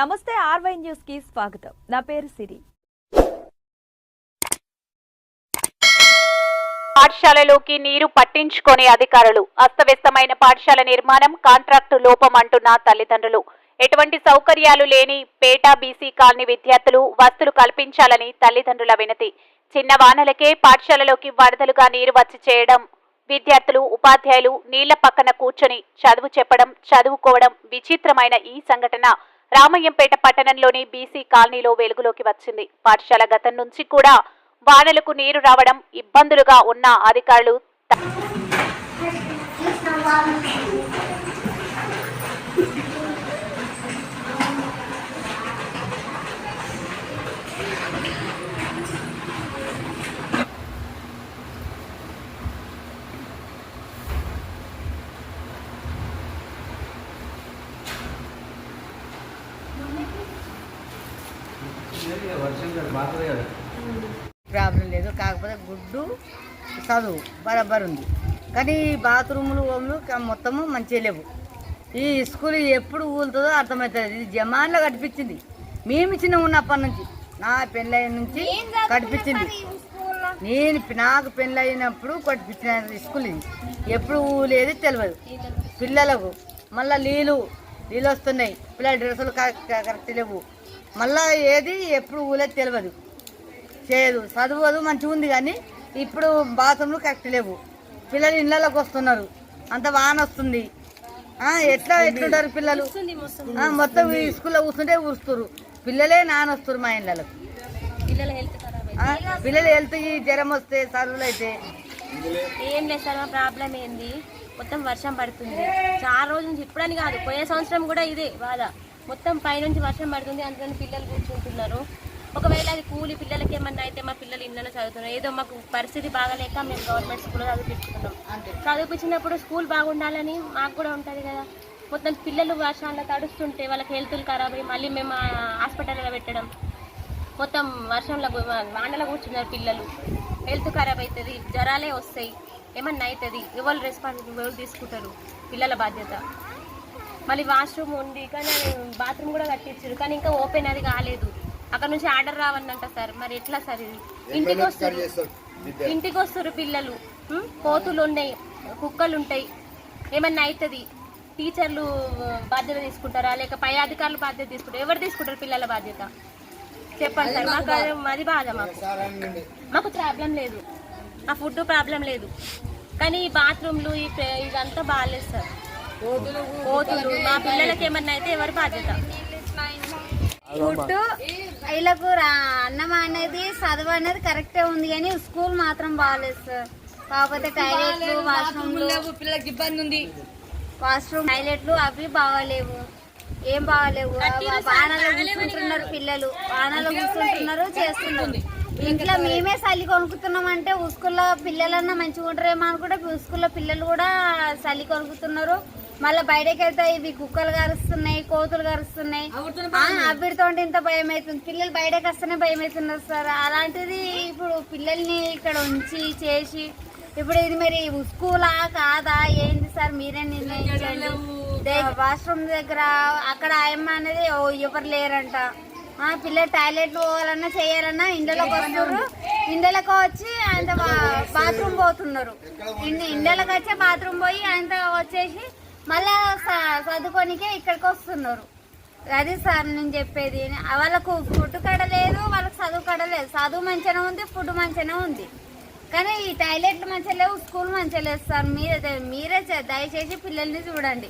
నమస్తే ఆర్వై న్యూస్కి స్వాగతం. నా పేరు సిరి. పాఠశాలలోకి నీరు పట్టించుకొని అధికారులు అస్తవ్యస్తమైన పాఠశాల నిర్మాణం కాంట్రాక్టు లోపం అంటున్న తల్లిదండ్రులు. ఎటువంటి సౌకర్యాలు లేని పేట బీసీ కాలనీ విద్యార్థులు వస్తులు కల్పించాలని తల్లిదండ్రుల వినతి. చిన్న వానలకే పాఠశాలలోకి వరదలుగా నీరు వచ్చి చేయడం విద్యార్థులు ఉపాధ్యాయులు నీళ్ళ పక్కన కూర్చొని చదువు చెప్పడం చదువుకోవడం విచిత్రమైన ఈ సంఘటన. రామయ్యంపేట పట్టణంలోని బీసీ కాలనీలో వెలుగులోకి వచ్చింది. పాఠశాల గతం నుంచి కూడా వానలకు నీరు రావడం ఇబ్బందులుగా ఉన్న అధికారులు ప్రాబ్లం లేదు. కాకపోతే గుడ్డు చదువు బరాబర్ ఉంది. కానీ ఈ బాత్రూములు ఓములు మొత్తము మంచిగా లేవు. ఈ స్కూల్ ఎప్పుడు ఊలుతుందో అర్థమవుతుంది ఇది జమాన్లో కట్టించింది మేము చిన్న ఉన్నప్పటి నుంచి నా పెళ్ళైన నుంచి కట్టించింది నేను నాకు పెళ్ళైనప్పుడు కట్టించిన స్కూల్ ఇది. ఎప్పుడు ఊలేదు తెలియదు పిల్లలకు మళ్ళీ నీళ్ళు నీళ్ళు వస్తున్నాయి. పిల్లల డ్రెస్సులు కరెక్ట్ లేవు. మళ్ళీ ఏది ఎప్పుడు ఊలేదు తెలియదు చేయదు. చదువుదు మంచిగా ఉంది కానీ ఇప్పుడు బాత్రూమ్లు కరెక్ట్ లేవు. పిల్లలు ఇళ్ళలోకి వస్తున్నారు. అంత వాన వస్తుంది. ఎట్లా ఎట్లుంటారు పిల్లలు? మొత్తం స్కూల్లో కూర్చుంటే కూస్తున్నారు పిల్లలే నానొస్తారు మా ఇళ్ళలకు పిల్లల హెల్త్ జ్వరం వస్తే చదువులు అయితే. ఏం లేదు సార్ మా ప్రాబ్లం ఏంది? మొత్తం వర్షం పడుతుంది. చాలా రోజుల నుంచి ఇప్పుడని కాదు పోయే సంవత్సరం కూడా ఇదే బాధ. మొత్తం పైనుంచి వర్షం పడుతుంది అందుకని పిల్లలు కూర్చుంటున్నారు. ఒకవేళ అది కూలి పిల్లలకి ఏమన్నా అయితే మా పిల్లలు ఇళ్ళలో చదువుతున్నారు. ఏదో మాకు పరిస్థితి బాగాలేక మేము గవర్నమెంట్ స్కూల్లో చదివిపించుకున్నాం చదివిపించినప్పుడు స్కూల్ బాగుండాలని మాకు కూడా ఉంటుంది కదా. మొత్తం పిల్లలు వర్షాల్లో తడుస్తుంటే వాళ్ళకి హెల్త్లు ఖరాబ్ అయ్యి మళ్ళీ మేము హాస్పిటల్లో పెట్టడం. మొత్తం వర్షంలో వానలో కూర్చున్నారు పిల్లలు. హెల్త్ ఖరాబ్ అవుతుంది జ్వరాలే వస్తాయి. ఏమన్నా అవుతుంది ఎవరు రెస్పాన్సిబుల్ ఎవరు తీసుకుంటారు? పిల్లల బాధ్యత. మళ్ళీ వాష్రూమ్ ఉంది కానీ బాత్రూమ్ కూడా కట్టించారు కానీ ఇంకా ఓపెన్ అది కాలేదు. అక్కడ నుంచి ఆర్డర్ రావన్నంట సార్ మరి ఎట్లా సార్ ఇది? ఇంటికి వస్తారు. ఇంటికి వస్తారు పిల్లలు? కోతులు ఉన్నాయి కుక్కలు ఉంటాయి. ఏమన్నా అవుతుంది టీచర్లు బాధ్యత తీసుకుంటారా? లేక పై అధికారులు బాధ్యత తీసుకుంటారు? ఎవరు తీసుకుంటారు పిల్లల బాధ్యత? చెప్పండి సార్ మాకు అది అది బాధ మాకు. మాకు ప్రాబ్లం లేదు. ఆ ఫుడ్ ప్రాబ్లం లేదు. కానీ ఈ బాత్రూమ్లు ఇదంతా బాగాలేదు సార్. కోతులు మా పిల్లలకి ఏమన్నా అయితే ఎవరి బాధ్యత? ఫుడ్ వీళ్ళకు అన్నం అనేది చదువు అనేది కరెక్టే ఉంది కానీ స్కూల్ మాత్రం బాగాలేదు సార్. కాకపోతే టాయిలెట్లు వాష్రూమ్లు. పిల్లలకి ఇబ్బంది ఉంది వాష్రూమ్ టాయిలెట్లు అవి బాగాలేవు. ఏం బాగాలేవు? వానలో కూర్చుంటున్నారు పిల్లలు. వానలో కూర్చుంటున్నారు చేస్తున్నారు. ఇంట్లో మేమే చలి కొనుక్కుతున్నాం అంటే స్కూల్లో పిల్లలన్నా మంచిగా ఉంటారేమో అనుకుంటే స్కూల్లో పిల్లలు కూడా చలి కొనుక్కుతున్నారు. మళ్ళీ బయటకి వెళ్తే ఇవి కుక్కలు కరుస్తున్నాయి కోతులు కరుస్తున్నాయి అవిడితో ఇంత భయం అవుతుంది పిల్లలు బయటకు వస్తేనే భయం అవుతున్నారు సార్. అలాంటిది ఇప్పుడు పిల్లల్ని ఇక్కడ ఉంచి చేసి ఇప్పుడు ఇది మరి స్కూలా కాదా? ఏంటి సార్? మీరే నిర్ణయించండి. వాష్రూమ్ దగ్గర అక్కడ ఆయమ్మ అనేది ఎవరు లేరంట. ఆ పిల్లలు టాయిలెట్ పోవాలన్నా చేయాలన్నా ఇండ్లలోకి వస్తున్నారు. ఇండ్లలోకి వచ్చి ఆయన బాత్రూమ్ పోతున్నారు. ఇండ్లలోకి వచ్చి బాత్రూమ్ పోయి ఆయన వచ్చేసి మళ్ళా చదువుకోనికే ఇక్కడికి వస్తున్నారు. అది సార్ నేను చెప్పేది వాళ్ళకు ఫుడ్ కడ లేదు వాళ్ళకి చదువు కడ లేదు. చదువు మంచిగానే ఉంది ఫుడ్ మంచిగానే ఉంది. కానీ ఈ టాయిలెట్లు మంచిగా లేవు స్కూల్ మంచిగా లేదు సార్. మీరే మీరే దయచేసి పిల్లల్ని చూడండి?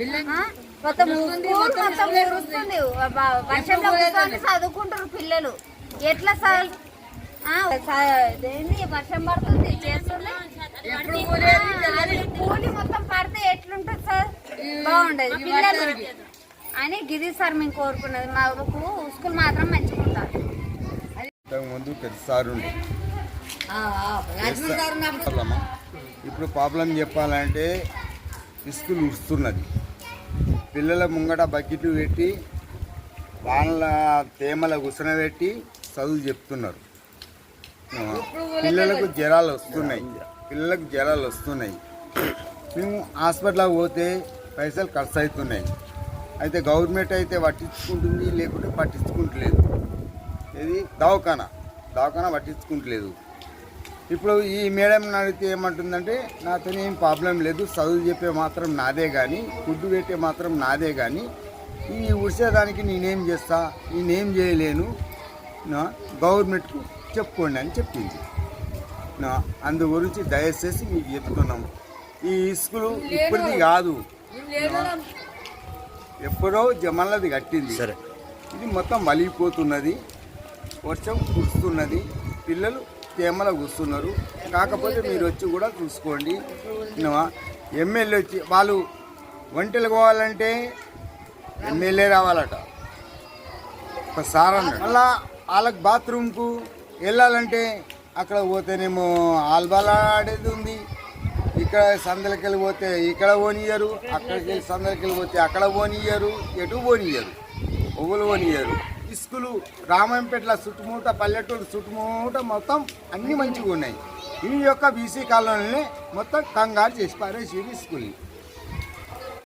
మొత్తం మొత్తం మురుస్తుంది వ- వర్షంలో చదువుకుంటారు పిల్లలు. ఎట్లా సార్? వర్షం పడుతుంది చేస్తుంది ఆ, అది కూలి మొత్తం పడితే ఎట్లుంటుంది సార్ బాగుండదు అని గిరి సార్ మేము కోరుకున్నది. మాకు స్కూల్ మాత్రం మంచిగా ముందు పెద్ద సార్? ఇప్పుడు ప్రాబ్లం చెప్పాలంటే స్కూల్ ఉడుస్తున్నది. పిల్లల ముంగట బకెట్లు పెట్టి వాళ్ళ తేమల కూర్చొనబెట్టి చదువు చెప్తున్నారు. పిల్లలకు జ్వరాలు వస్తున్నాయి. పిల్లలకు జ్వరాలు వస్తున్నాయి. మేము హాస్పిటల్కి పోతే పైసలు ఖర్చు అవుతున్నాయి. అయితే గవర్నమెంట్ అయితే పట్టించుకుంటుంది లేకుంటే పట్టించుకుంటలేదు. ఇది దవాఖానా. దవాఖానా పట్టించుకుంటలేదు. ఇప్పుడు ఈ మేడం అడిగితే ఏమంటుందంటే నాతో ఏం ప్రాబ్లం లేదు చదువు చెప్పే మాత్రం నాదే కానీ ఫుడ్ పెట్టే మాత్రం నాదే కానీ ఈ ఉడిసేదానికి నేనేం చేస్తా నేనేం చేయలేను నా గవర్నమెంట్కు చెప్పుకోండి అని చెప్పింది. నా అందు గురించి దయచేసి మీకు చెప్తున్నాం. ఈ స్కూలు ఇప్పటిది కాదు. ఎప్పుడో జమల్లది కట్టింది. సరే. ఇది మొత్తం మలిగిపోతున్నది. వర్షం కురుస్తున్నది. పిల్లలు తేమల కూస్తున్నారు కాకపోతే మీరు వచ్చి కూడా చూసుకోండి? ఎమ్మెల్యే వచ్చి వాళ్ళు వంటలు పోవాలంటే ఎమ్మెల్యే రావాలట. ఒక సార్ అన్నాడు. మళ్ళా వాళ్ళకి బాత్రూమ్కు వెళ్ళాలంటే అక్కడ పోతేనేమో ఆల్బాల్ ఆడేది ఉంది. ఇక్కడ సందలకి వెళ్ళిపోతే ఇక్కడ పోనీయరు అక్కడికి వెళ్ళి సందలకి వెళ్ళిపోతే అక్కడ పోనీయరు ఎటు పోనీయరు ఒవ్వలు పోనీయరు. ఇసుకలు రామాయంపేటల చుట్టుముట పల్లెటూరు చుట్టుముట మొత్తం అన్నీ మంచిగా ఉన్నాయి ఈ యొక్క బీసీ కాలనీని మొత్తం కంగారు చేసి పారేసి ఇసుకుల్ని.